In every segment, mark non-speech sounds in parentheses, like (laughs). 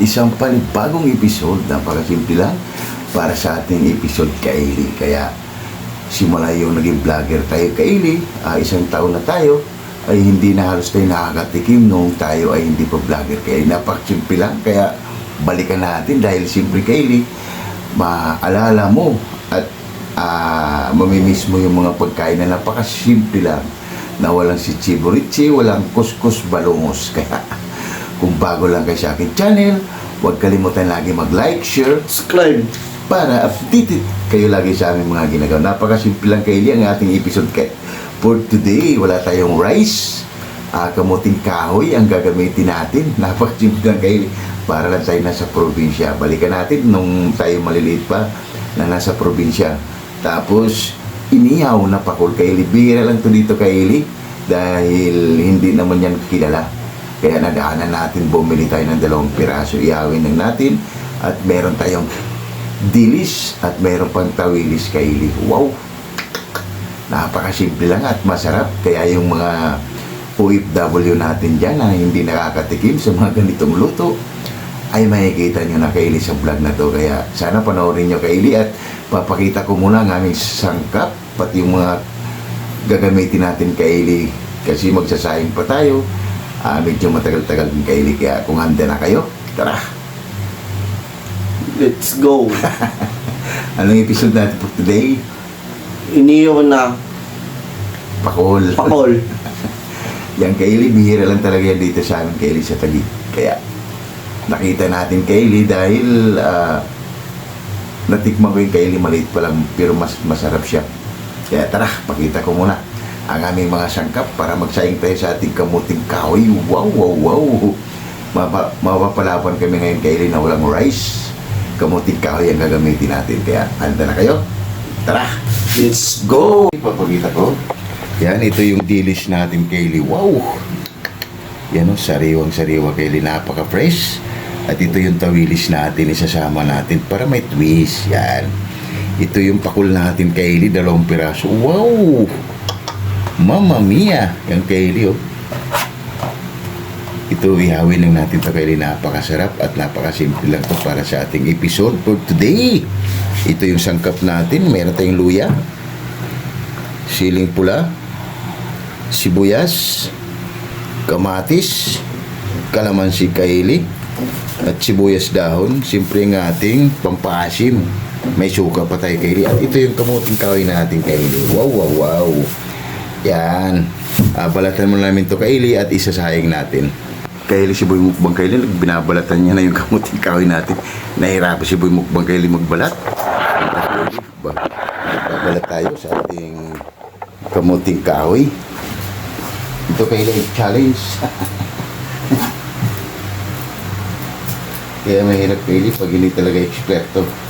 isang panibagong episode. Napakasimple lang para sa ating episode kaili. Kaya simula yung naging vlogger tayo kaili, ah, isang taon na tayo, ay hindi na halos tayo nakakatikim nung tayo ay hindi pa vlogger. Kaya napakasimple lang. Kaya balikan natin dahil simple kaili, maalala mo at ah, mamimiss mo yung mga pagkain na napakasimple lang na walang si Chiburichi, walang kuskus balungos. (laughs) Kaya kung bago lang kayo sa akin channel, huwag kalimutan lagi mag-like, share, Subscribe. para updated kayo lagi sa aming mga ginagawa. Napakasimple lang kayo ang ating episode kay for today. Wala tayong rice, ah, kamuting kahoy ang gagamitin natin. (laughs) Napakasimple lang kayo para lang tayo nasa probinsya. Balikan natin nung tayo maliliit pa na nasa probinsya. Tapos, inihaw na pakul kay Eli. Bira lang to dito kay Eli dahil hindi naman yan kilala. Kaya nagaanan natin bumili tayo ng dalawang piraso. Ihawin lang natin at meron tayong dilis at meron pang tawilis kay Eli. Wow! Napakasimple lang at masarap. Kaya yung mga OFW natin dyan na hindi nakakatikim sa mga ganitong luto, ay makikita nyo na kay Eli sa vlog na to. Kaya sana panoorin nyo kay Eli at papakita ko muna ang aming sangkap pati yung mga gagamitin natin kay Eli kasi magsasayang pa tayo. Ah, medyo matagal-tagal din kay Eli kaya kung handa na kayo, tara! Let's go. (laughs) Anong episode natin for today? Iniyo na Pakol. pakol. (laughs) Yan kay Eli, bihira lang talaga yan dito sa amin kay Eli sa Taguig. Kaya nakita natin kay Eli dahil ah, natikman ko yung kay Eli maliit pa lang pero mas masarap siya. Kaya tara, pakita ko muna ang aming mga sangkap para magsaing tayo sa ating kamuting kahoy. Wow, wow, wow! Mapa, mapapalaban kami ngayon kay Eli na walang rice. Kamuting kahoy ang gagamitin natin. Kaya handa na kayo? Tara! Let's Go! Ipapakita ko. Yan, ito yung dilis natin Kaylee. Wow! Yan o, sariwang-sariwa Kaylee. Napaka-fresh. At ito yung tawilis natin. Isasama natin para may twist. Yan. Ito yung pakul natin Kaylee. Dalawang piraso. Wow! Mamma mia! Yan Kaylee oh. Ito, ihawin lang natin ito Kaylee. Napakasarap at napakasimple lang to para sa ating episode for today. Ito yung sangkap natin. Meron tayong luya, siling pula, sibuyas, kamatis, kalamansi kaili, at sibuyas dahon. Siyempre ang ating pampaasim. May suka pa tayo kaili. At ito yung kamuting kahoy natin kaili. Wow, wow, wow. Yan. Ah, balatan mo namin to kaili at isasayang natin. Kaili si Boy Mukbang kaili, binabalatan niya na yung kamuting kahoy natin. Nahirapan si Boy Mukbang kaili magbalat. Ba, babalat tayo sa ating kamuting kahoy. Ito kaili ay challenge. (laughs) Kaya mahirap kaili pag hindi talaga eksperto.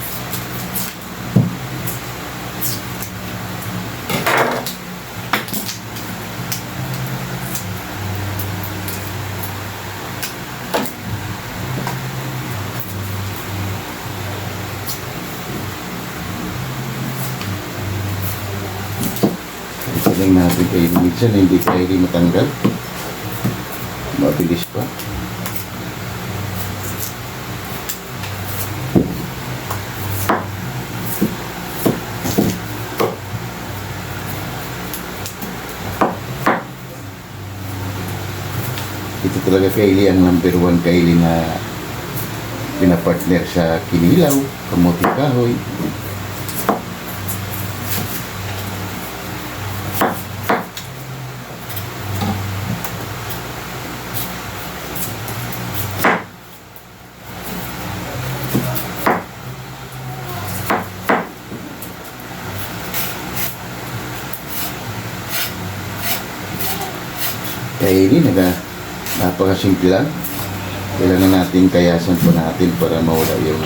Lang natin kayo. Minsan hindi kayo rin matanggal. Mabilis pa. Ito talaga Kylie ang number one Kylie na pinapartner sa Kinilaw, Kamuti Kahoy. Napakasimple lang. Kailangan natin kayasan po natin para mawala yung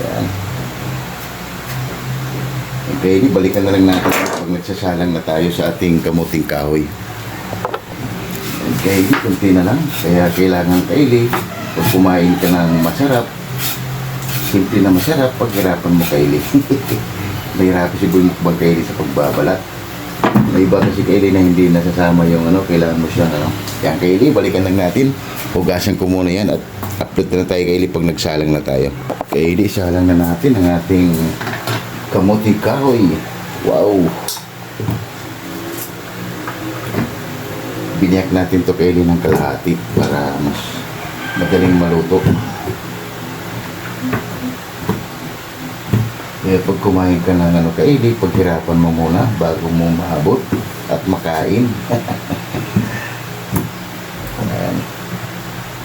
Yan. Okay, balikan na lang natin pag nagsasalang na tayo sa ating kamuting kahoy. Okay, kunti na lang. Kaya kailangan kaili, pag kumain ka ng masarap, simple na masarap, paghirapan mo kaili. (laughs) Nahirapan si Boy Mukbang kaili sa pagbabalat. May iba kasi Kaylee na hindi nasasama yung ano, kailangan mo siyang ano. Yan Kaylee, balikan lang natin. Hugasan ko muna yan at upload na tayo Kaylee pag nagsalang na tayo. Kaylee, isalang na natin ang ating kamuting kahoy. Wow! Biniyak natin to Kaylee ng kalahati para mas madaling maluto. Kaya pag kumain ka ng ano Kaylee, paghirapan mo muna bago mo maabot at makain. (laughs) Ayan.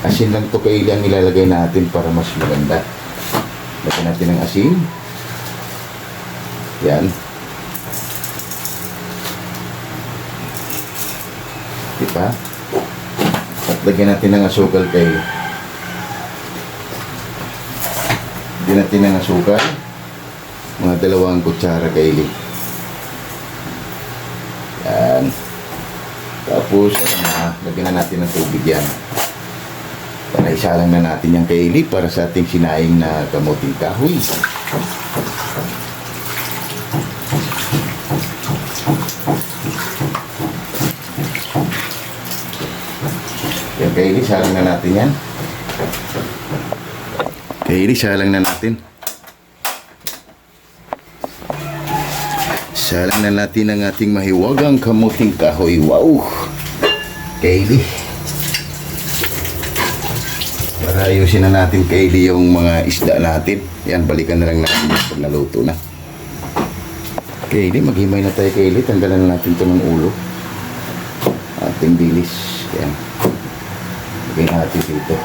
Asin lang to Kaylee ang ilalagay natin para mas maganda. Lagyan natin ng asin. Yan. Diba? At lagyan natin ng asukal kay Lagyan natin ng asukal. Dalawang kutsara kay Yan. Tapos, uh, lagyan na natin ng tubig yan. Para isalang na natin yung kaili para sa ating sinaing na kamuting kahoy. Yung kaili, salang na natin yan. Kaili, salang na natin. Salang na natin ang ating mahiwagang kamuting kahoy. Wow! Kaili. Para ayusin na natin kaili yung mga isda natin. Yan, balikan na lang natin pag naluto na. Kaili, maghimay na tayo kaili. Tanggalan na natin ito ng ulo. Ating bilis. Yan. Lagay natin dito.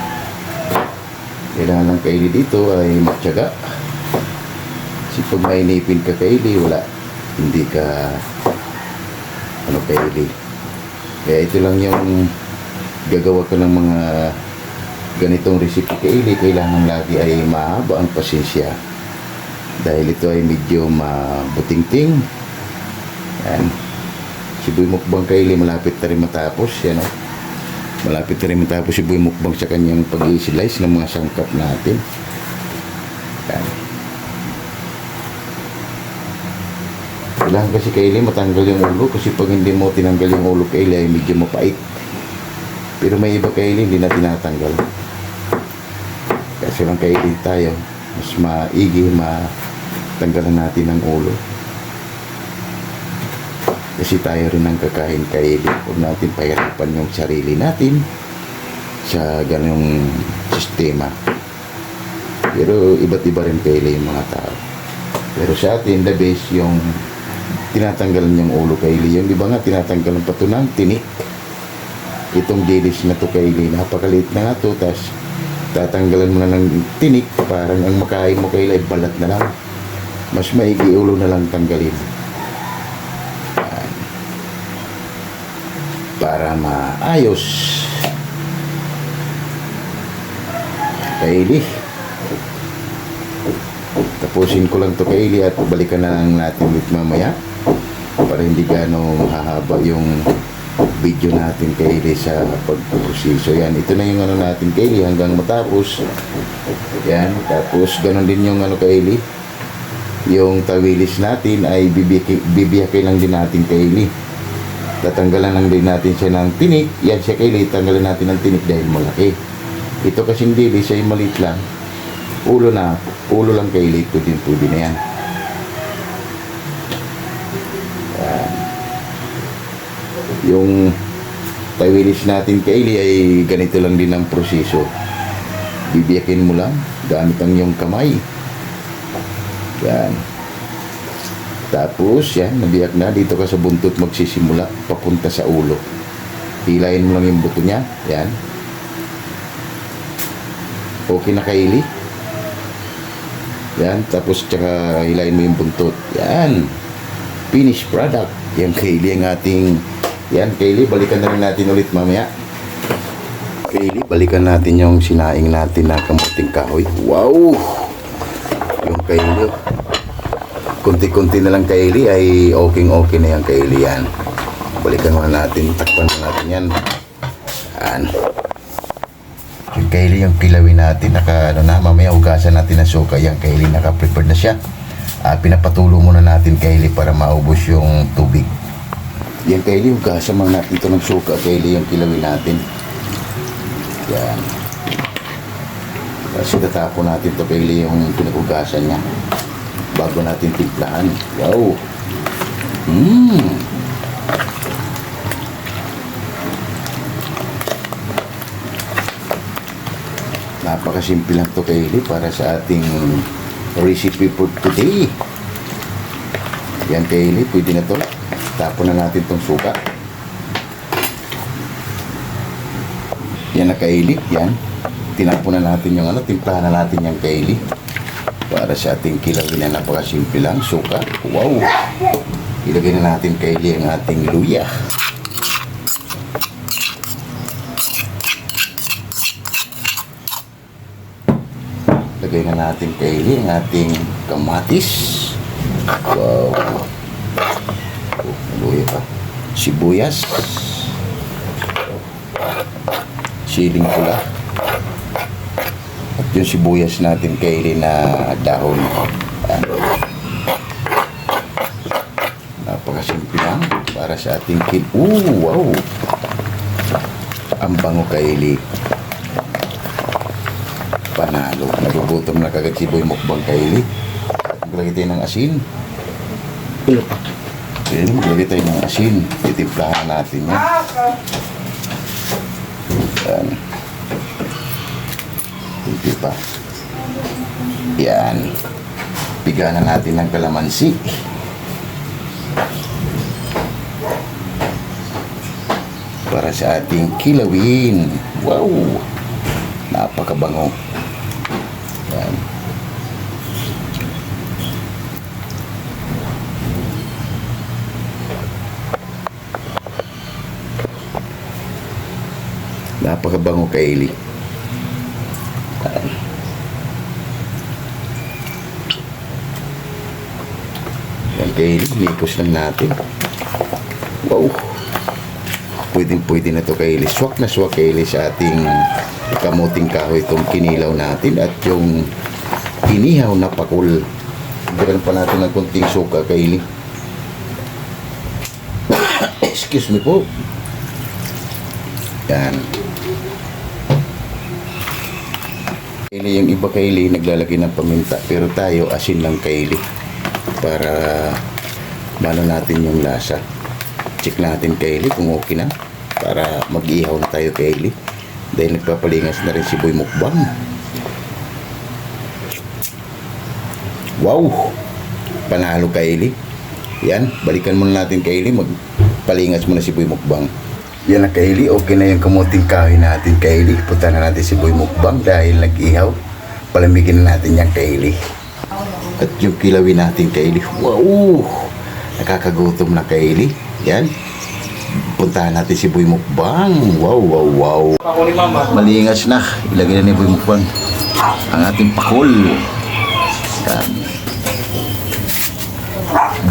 Kailangan lang kaili dito ay matyaga. Kasi pag mainipin ka kaili, wala. Hindi ka ano kaili. Kaya ito lang yung gagawa ko ng mga ganitong recipe kaili. Kailangan lagi ay mahaba ang pasensya. Dahil ito ay medyo mabutingting. Yan. Si Boy Mukbang kaili malapit na rin matapos. Yan o. Malapit na rin matapos si Boy Mukbang sa kanyang pag-i-slice ng mga sangkap natin. Kailangan kasi kaili matanggal yung ulo kasi pag hindi mo tinanggal yung ulo kaili ay medyo mapait. Pero may iba kaili hindi na tinatanggal. Kasi lang kaili tayo, mas maigi, matanggalan natin ang ulo. Kasi tayo rin ang kakain kaili. Huwag natin pahirapan yung sarili natin sa ganong sistema. Pero iba't iba rin kaili yung mga tao. Pero sa atin, the best yung tinatanggalan yung ulo kay Lee. Yung iba nga, tinatanggalan pa ito ng tinik. Itong dilis na to kay Lee, napakaliit na nga to, tas tatanggalan mo na ng tinik, parang ang makain mo kay Lee, balat na lang. Mas maigi ulo na lang tanggalin. Para maayos. Kay Lee. Tapusin ko lang to kay Eli at balikan na lang natin ulit mamaya para hindi gano'ng mahahaba yung video natin kay Eli sa pagpuproseso. Yan, ito na yung ano natin kay Eli hanggang matapos. Yan, tapos gano'n din yung ano kay Eli. Yung tawilis natin ay bibiyaki, bibiyakin lang din natin kay Eli. Tatanggalan lang din natin siya ng tinik. Yan siya kay Eli, tanggalan natin ng tinik dahil malaki. Ito kasing dilis ay maliit lang ulo na, ulo lang kay Late din pwede na. Yan. Yung tawilis natin kay Eli ay ganito lang din ang proseso. Bibiyakin mo lang gamit ang iyong kamay. Yan. Tapos, yan, nabiyak na. Dito ka sa buntot magsisimula, papunta sa ulo. Hilayin mo lang yung buto niya. Yan. Okay na kay Eli? Yan, tapos tsaka hilahin mo yung buntot. Yan. Finished product. Yan, Kaylee ang ating... Yan, Kaylee, balikan na rin natin ulit mamaya. Kaylee, balikan natin yung sinaing natin na kamuting kahoy. Wow! Yung Kaylee. Kunti-kunti na lang Kaylee ay okay-okay na yan Kaylee yan. Balikan muna natin. Takpan na natin yan. Yan. Yung kaili yung kilawin natin, naka, ano na, mamaya ugasan natin ng suka. Yung kaili, naka-prepared na siya. Ah, pinapatulo muna natin kaili para maubos yung tubig. Yan kaili, hugasan mga natin ito ng suka. Kaili yung kilawin natin. Yan. Tapos itatapon natin ito kaili yung pinaghugasan niya. Bago natin timplahan. Wow! Mmm! Napakasimple lang to kaili para sa ating recipe for today. Yan kaili, pwede na to. Tapon na natin tong suka. Yan na kaili, yan. Tinapon na natin yung ano, timplahan na natin yung kaili. Para sa ating kilawin na napakasimple lang, suka. Wow! Ilagay na natin kaili ang ating luya. Lagay na natin kaili ang ating kamatis. Wow! Luya pa. Sibuyas. Siling pula. At yung sibuyas natin kaili na dahon. Yan. Napakasimple lang para sa ating kin... Ooh, wow! Ang bango kaili. Panalo. Nagugutom na kagad si Boy Mukbang kaili. Maglagay tayo ng asin. Pa. Ayan, maglagay tayo ng asin. Titimplahan natin yan. Yan. Hindi pa. Yan. Piga na natin ng kalamansi. Para sa ating kilawin. Wow! Napakabango. Yan. Napakabango kaili. Yan kaili, likos lang natin. Wow! Pwedeng pwede na to kaili. Swak na swak kaili sa ating kamuting kahoy itong kinilaw natin at yung inihaw na pakul. Bigyan pa natin ng konting suka kaili. (coughs) Excuse me po. Yan. Kaili yung iba kaili naglalagay ng paminta pero tayo asin lang kaili para mano natin yung lasa. Check natin kaili kung okay na para mag-ihaw na tayo kaili dahil nagpapalingas na rin si Boy Mukbang. Wow! Panalo kaili. Yan, balikan muna natin kaili magpalingas muna si Boy Mukbang. Yan na Kaili, okay na yung kamuting kahoy natin Kaili. Punta na natin si Boy Mukbang dahil nag-ihaw. Palamigin na natin yung Kaili. At yung kilawin natin Kaili. Wow! Nakakagutom na Kaili. Yan. Puntahan natin si Boy Mukbang. Wow, wow, wow. Ako ni. Malingas na. Ilagay na ni Boy Mukbang. Ang ating pakul. Yan.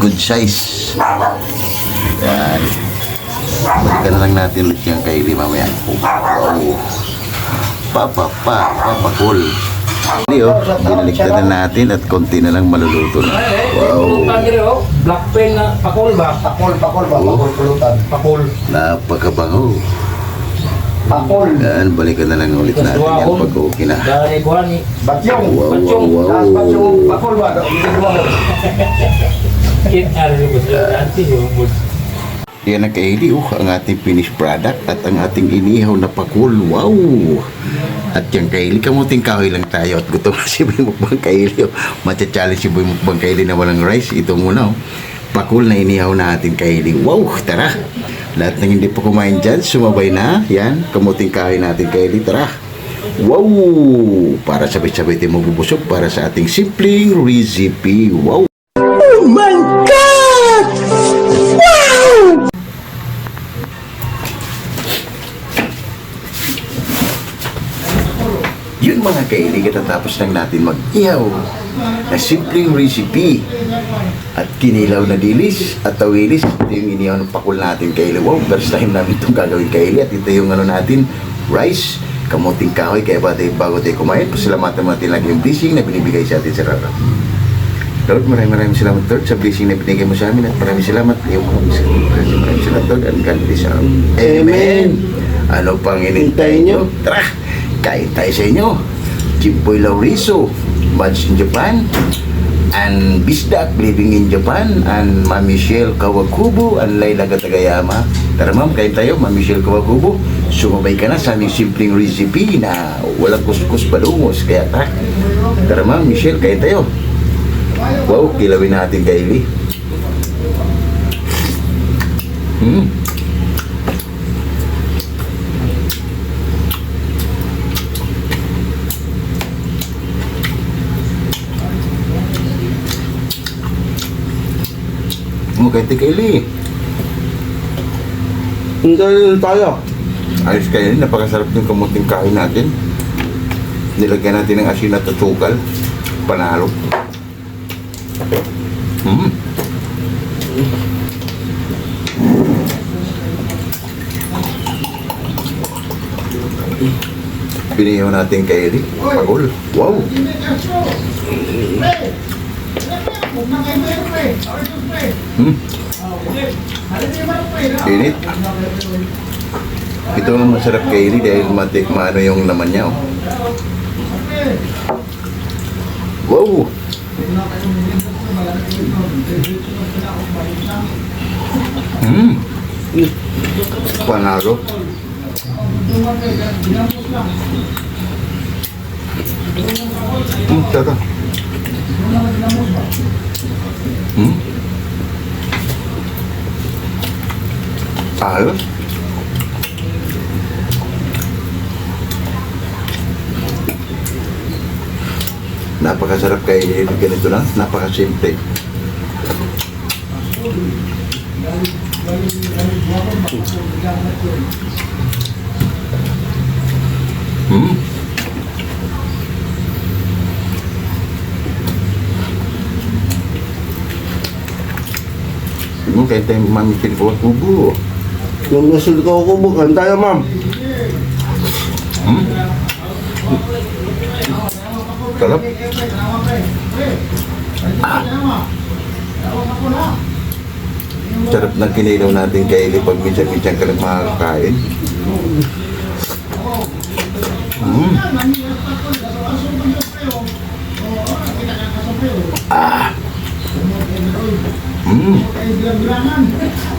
Good size. Yan. Balikan na lang natin ulit yung kay Lima mamaya. Wow. Papa, pa, papakul. Hindi oh, binaligtad na natin at konti na lang maluluto na. Wow. Oh. Black pen na pakol ba? Pakol, pakol ba? Pakol, pulutan. Pakol. Napakabango. Pakol. Yan, balikan na lang ulit natin yan pag okay na. Dari ko ni. Batyong. Wow, wow, Batyong. Taas wow. batyong pakol ba? Hindi ko ba? Kit ni mo. Anti yo mo. Yan ang kaili, oh, ang ating finished product at ang ating inihaw na pakul. Wow! At yung kaili, kamuting kahoy lang tayo at gutom na (laughs) si Boy Mukbang kaili. Oh. Matcha-challenge si Boy Mukbang kaili na walang rice. Ito muna, oh. Pakul na inihaw na ating kaili. Wow! Tara! Lahat ng hindi pa kumain dyan, sumabay na. Yan, kamuting kahoy natin kaili. Tara! Wow! Para sabay-sabay tayo mabubusog para sa ating simpleng recipe. Wow! Kaili, katatapos lang natin mag-ihaw na simpleng recipe at kinilaw na dilis at tawilis. Ito yung inihaw ng pakul natin kaili. Wow, first time namin itong gagawin kaili at ito yung ano natin, rice, kamuting kahoy. Kaya ba tayo bago tayo kumain, pasalamatan natin lagi yung blessing na binibigay sa atin sa Rara. Lord, maraming maraming salamat, Lord, sa blessing na binigay mo sa amin at maraming salamat. Iyo mo kami sa Maraming maraming salamat, Lord, and God bless us. Amen. Ano pang inintay nyo? Tara, kain tayo sa inyo. Chimpoy Lauriso, Buds in Japan, and Bisdak living in Japan, and Ma'am Michelle Kawakubo, and Layla Gatagayama. Tara ma'am, kain tayo, Ma'am Michelle Kawakubo. Sumabay ka na sa aming simpleng recipe na walang kuskus balungos. Kaya tara, tara ma'am, Michelle, kain tayo. Wow, kilawin natin kay Lee. Hmm. Okay, kay Lee. Hindi tayo. Ayos kayo, napakasarap yung kamuting kain natin. Nilagyan natin ng asin at asukal. Panalo. Mm. Pinihaw natin kay Eric. Pagol. Wow. Hmm. Init. Ito ang masarap kay Iri dahil matik maano yung laman niya. Oh. Wow! Hmm. Panalo. Hmm, tara. Hmm. Ayos. Napakasarap kay ganito lang. Napakasimple. Hmm. Mo kaya tayo mamitin ko Yung nasul ko kubukan tayo, ma'am. Hmm? Sarap. Ah. Sarap ng kinilaw natin kay Eli pag minsan-minsan ka lang makakain. Mm. Ah. Mm.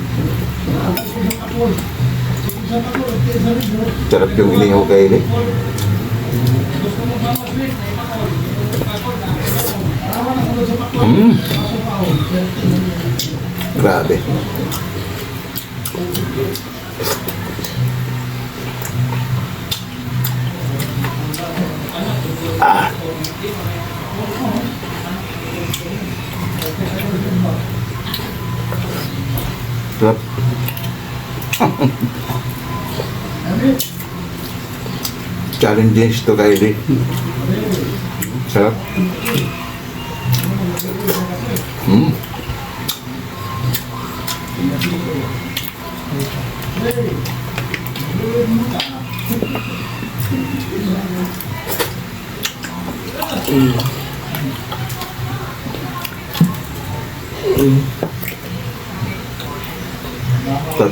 Sarap yung inihaw kay Eli. Mm. Grabe. Ah. Sarap. Challenges to Kylie. Sarap.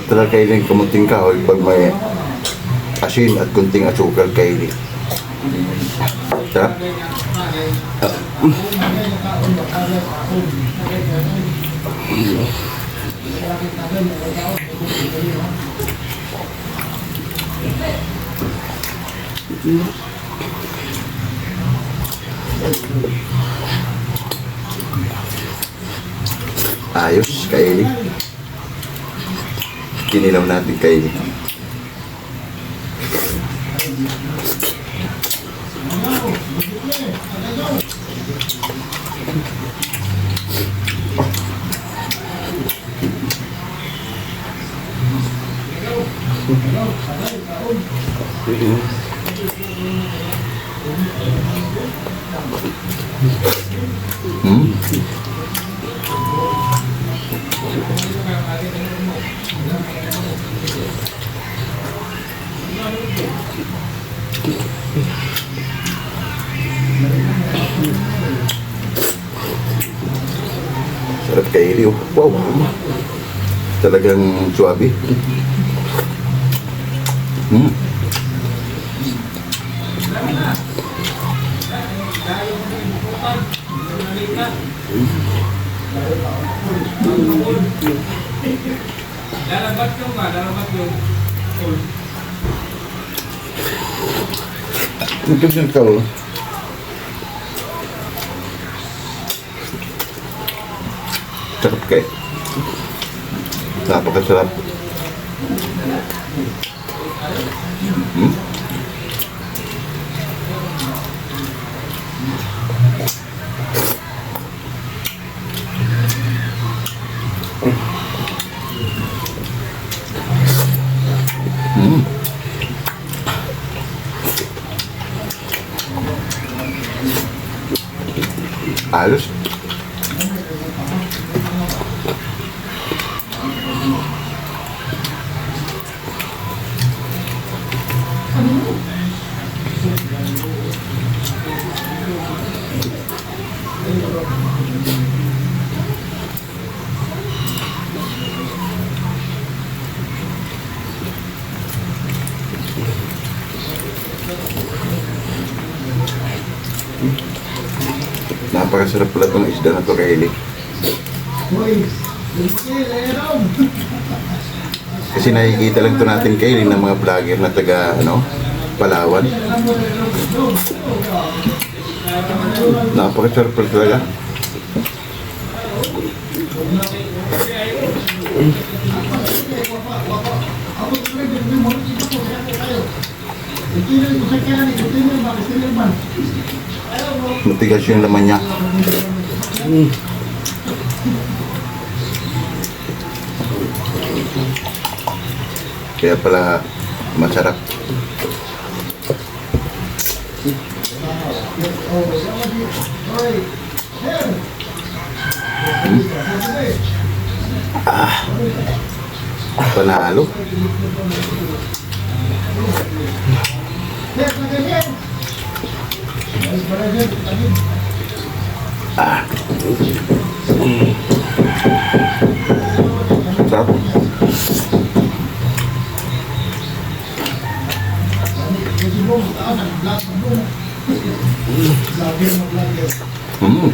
Tatra kailing kamunting kahoy pag may asin at kunting asukal kailing. Sarap. Ayos, kaili. Kinilaw natin kaili. Hmm? Sarap kay Elio. Wow. Talagang suwabe. Hmm. Lalabat yung ba? Lalabat yung Nagkabit ka mo. Sarap kay. Napakasarap. Hmm? Hmm. Ayos. Napakasarap pala itong isda na to kay Eli. Kasi nakikita lang to natin kay Eli ng mga vlogger na taga ano, Palawan. Napakasarap pala talaga. Matigas yung laman niya. Kaya pala masarap. Hmm? Ah. Panalo. Ah. Sarap. Mm.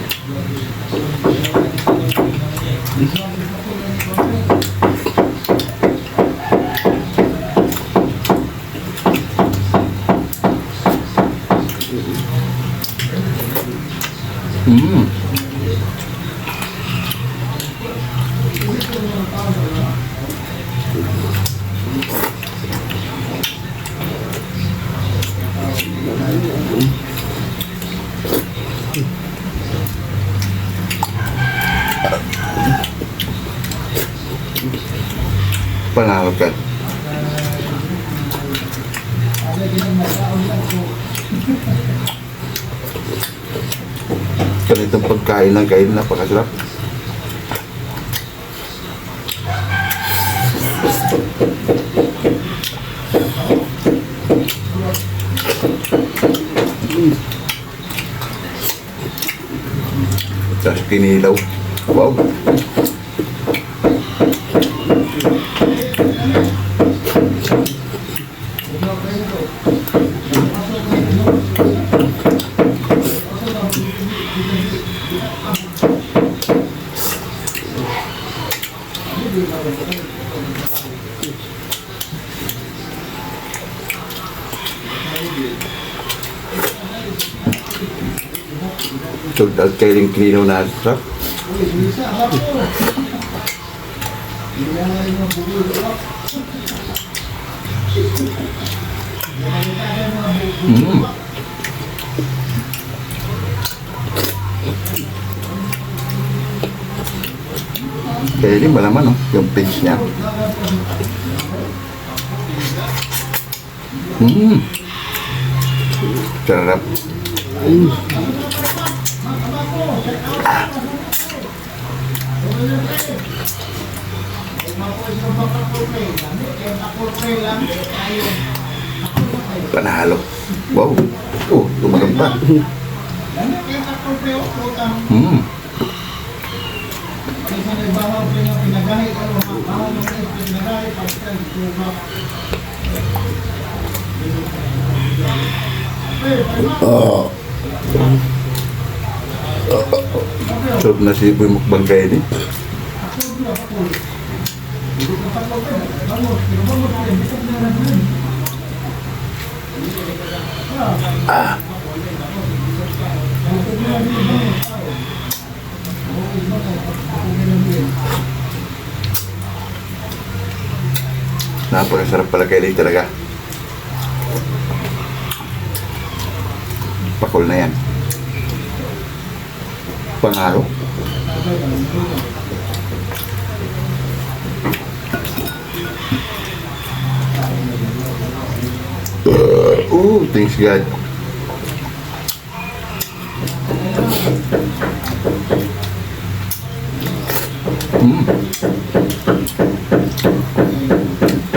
Mm. Panalo ka. Ganitong pagkain lang kayo, napakasarap. Tapos kinilaw. Wow. Kailing klinaw na sarap. Mm. Kailing ba naman, yung pinch niya. Mm. Sarap. Panalo. Wow. Oh, tumagang pa. Hmm. Oh. Sarap na sipo yung mukbang kayo din. Napakasarap pala kayo din talaga. Pakol na yan. Pangaro. Oh, thanks God. Mm.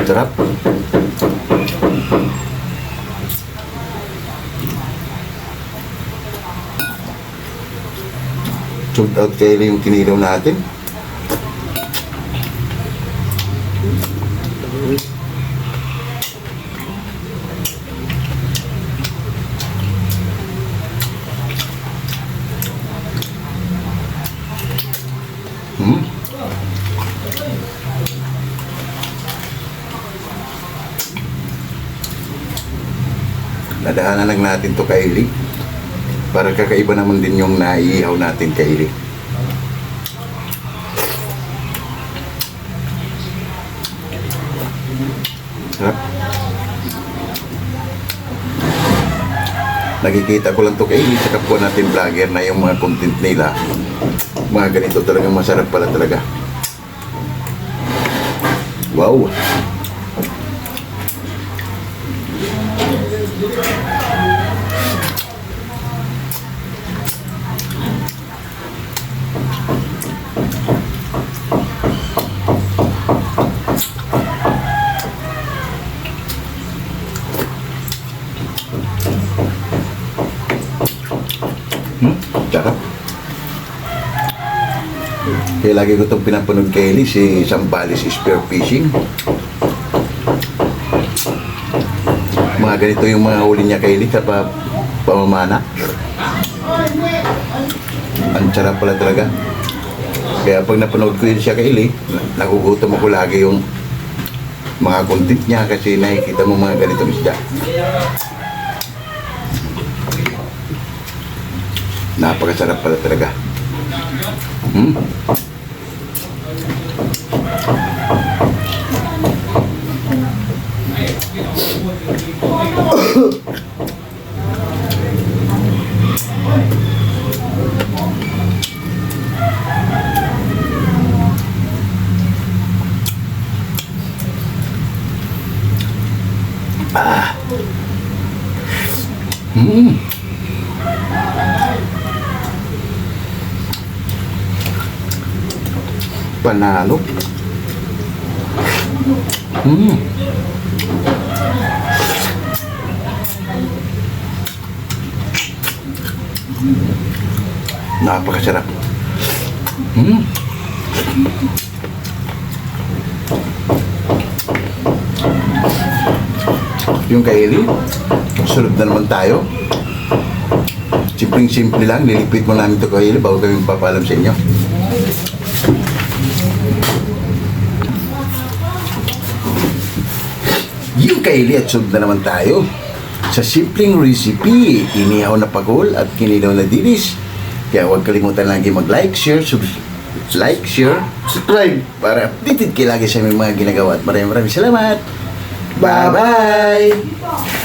Sarap. Sold out kayo yung kinilaw natin. Nadaanan lang natin to kay Eli. Para kakaiba naman din yung naiihaw natin kay Eli. Sarap. Nakikita ko lang to kay Eli sa kapwa natin vlogger na yung mga content nila. Mga ganito talagang masarap pala talaga. Wow! Kaya lagi ko itong pinapanood kay Ellie, si Sambales Spear Fishing. Mga ganito yung mga huli niya kay Ellie sa pa, pamamana. Ang sarap pala talaga. Kaya pag napanood ko yun siya kay Ellie, nagugutom ako lagi yung mga content niya kasi nakikita mo mga ganitong isda. Napakasarap pala talaga. Hmm. Panalo. Hmm. Napakasarap. Hmm. Yung kay Eli, sunod na naman tayo. Simpleng-simple lang, nilipit mo namin ito kay Eli bago kami papalam sa inyo. Yung kaili at sunod na naman tayo sa simpleng recipe, inihaw na pagol at kinilaw na dilis. Kaya huwag kalimutan lagi mag-like, share, sub like, share, subscribe para updated kayo lagi sa aming mga ginagawa at maraming maraming salamat. Bye-bye!